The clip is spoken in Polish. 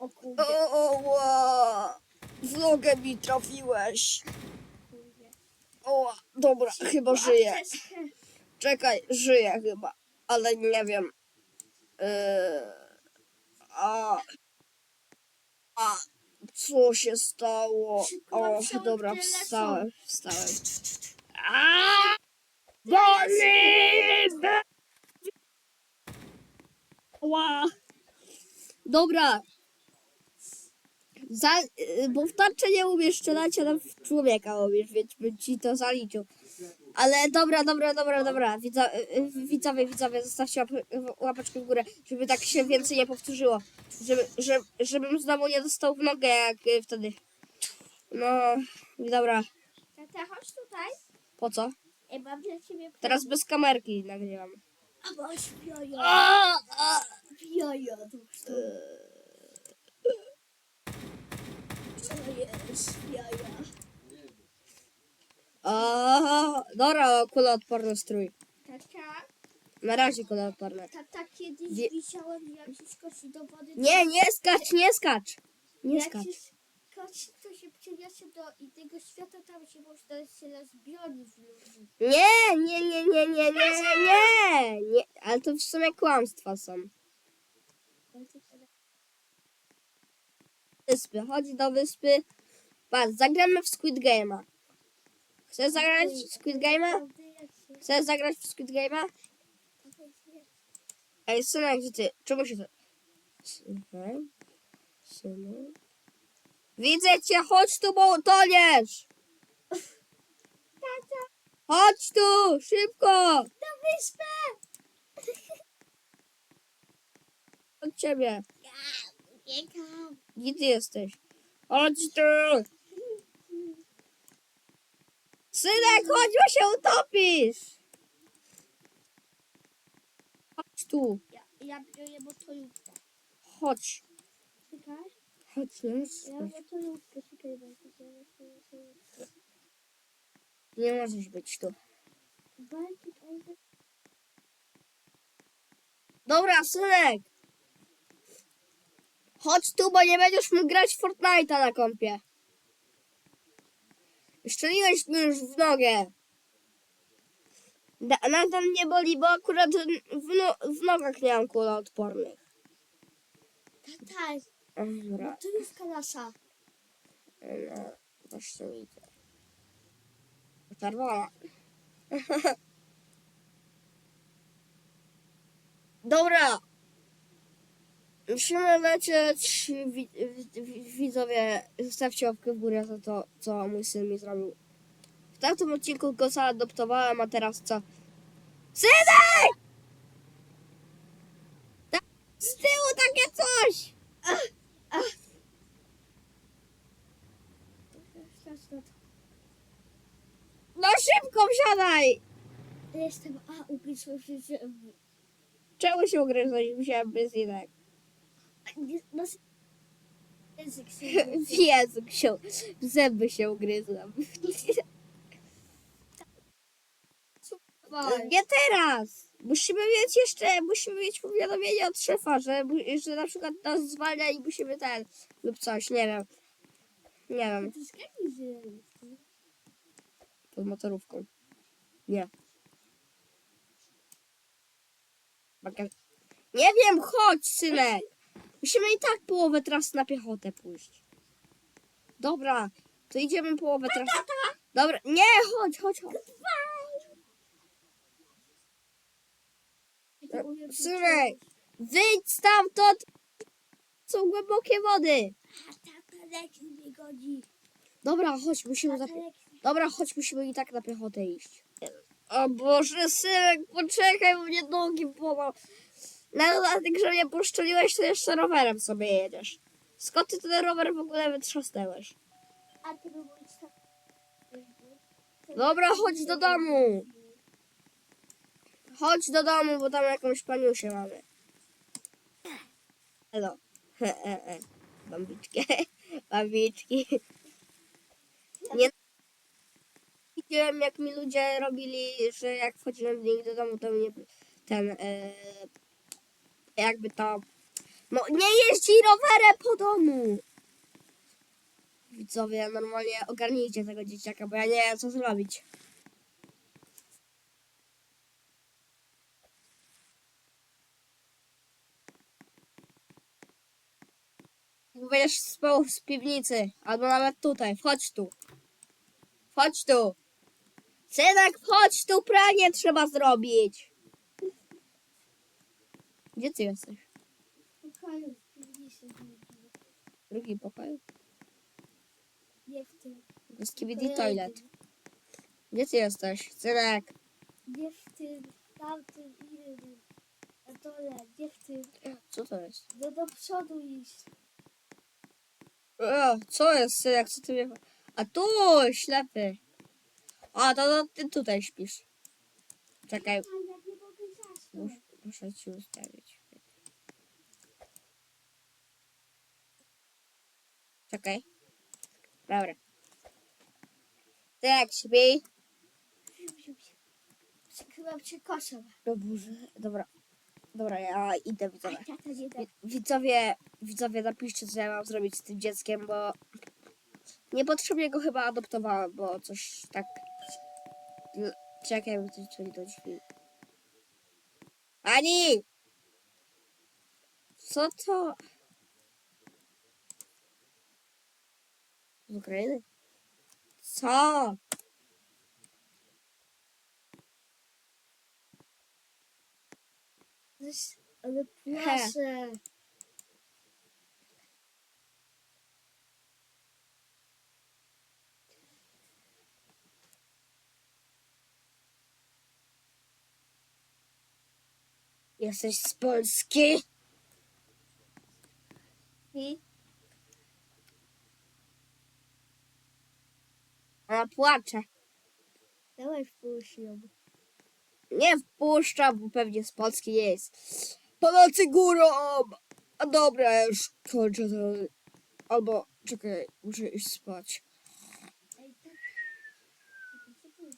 O kurde, O, o, w nogę mi trafiłeś. O, dobra, chyba żyję. Czekaj, żyję chyba, ale nie wiem. Yy, a, a, co się stało? O, dobra, wstałem, wstałem. Boli! Dobra. Za, y, bo w tarczę nie umiesz strzelać, ale w człowieka umiesz, więc bym ci to zaliczył. Ale dobra, dobra, dobra, dobra. Widza, y, y, widzowie, widzowie, zostawcie łap, łapeczkę w górę, żeby tak się więcej nie powtórzyło. Żeby, żeby, żebym znowu nie dostał w nogę jak wtedy. No, dobra. Tata, chodź tutaj. Po co? Ej, mam dla ciebie Teraz bez kamerki nagrywam. A masz jaja. A, a. Co jest jaja? O, dobra, kuloodporny strój. Tata, Na razie kuloodporny. tata kiedyś Wie- widziałem jak się skoczy do wody. Nie, nie skacz, nie skacz. Nie jak skacz. się skoczy, to się przeniosę do innego świata, tam się można się lesbioni w ludzi. Nie, nie, nie, nie, nie, nie, nie, nie. Ale to w sumie kłamstwa są. Wyspy, chodź do wyspy. Patrz, zagramy w Squid Game'a. Chcesz zagrać w Squid Game'a? Chcesz zagrać w Squid Game'a? Ej, synek, gdzie ty? Czemu się to... Synek? Widzę cię, chodź tu, bo utoniesz! Chodź tu, szybko! Na wyspę! Od ciebie. Uciekam. Gdzie jesteś? Chodź tu! Synek, chodź, bo się utopisz! Chodź tu, Ja, ja biorę motorówkę. chodź. Czekaj. Chodź, Ja czekaj, biorę sobie motorówkę. nie możesz być tu. Dobra, synek! Chodź tu, bo nie będziesz mógł grać Fortnite'a na kompie. Szczeliłeś mi już w nogę. Da- Nadal mnie boli, bo akurat w, no, w nogach nie mam kuloodpornych. Tata, Dobra, motorówka nasza. no, właśnie widzę. Czerwona. Dobra. Musimy lecieć. Wi- wi- widzowie, zostawcie łapkę w górę za to, co mój syn mi zrobił. W tamtym odcinku go zaadoptowałem, a teraz co? Synek! Tak, z tyłu takie coś! No szybko wsiadaj! Jestem, a ugryzłem się. Czemu się ugryzłeś? Musiałem bez jednak. No, język się Jezu, się, w zęby się ugryzłam. Nie teraz! Musimy mieć jeszcze, musimy mieć powiadomienie od szefa, że, że na przykład nas zwalnia i musimy ten, lub coś, nie wiem. Nie wiem, pod motorówką. Nie. Nie wiem, chodź, synek! Musimy i tak połowę trasy na piechotę pójść. Dobra, to idziemy połowę trasy. Dobra, nie, chodź, chodź, chodź. Synek, wyjdź stamtąd! Są głębokie wody. A tata leci mnie godzi. Dobra, chodź, musimy za... Dobra, chodź, musimy i tak na piechotę iść. O Boże, synek, poczekaj, bo mnie nogi bolą. No, dlatego, że mnie poszczeliłeś, to jeszcze rowerem sobie jedziesz. Skąd ty ten rower w ogóle wytrzasnęłeś? A ty bądź tak... Dobra, chodź do domu. Chodź do domu, bo tam jakąś paniusię mamy. Elo. E, e, e. Bambiczki. Bambiczki. Nie widziałem, jak mi ludzie robili, że jak wchodziłem do nich do domu, to mnie ten e, jakby to No nie jeździ rowerem po domu. Widzowie, normalnie ogarnijcie tego dzieciaka, bo ja nie wiem co zrobić. Będziesz spał z piwnicy, albo nawet tutaj, wchodź tu. Wchodź tu. Synek, wchodź tu, pranie trzeba zrobić. Gdzie ty jesteś? Pokoju w piwnicy. W drugim pokoju? Nie w tym. To jest KBD toilet. Gdzie ty jesteś? Synek. Nie w tym. Tamtym innym. Na dole. Nie w tym. Co to jest? No do przodu iść. O, co jest, synek? Co ty mnie... A tu, ślepy. A, to, to ty tutaj śpisz. Czekaj, A muszę ci ustawić. Czekaj. Dobra. Tak, śpi. Przykryłam się koszem. No Boże, dobra. Dobra, ja idę, widzowie. Widzowie, widzowie, napiszcie, co ja mam zrobić z tym dzieckiem, bo niepotrzebnie go chyba adoptowałem, bo coś tak... Czekaj, bo coś do drzwi. Ani! Co to? Z Ukrainy? Co? Zresztą- Ale proszę. Jesteś z Polski? I Ona płacze. dawaj wpuść ją. Nie wpuszczam, bo pewnie z Polski nie jest. Pomocy górą! A dobra, ja już kończę to. Albo, czekaj, muszę iść spać.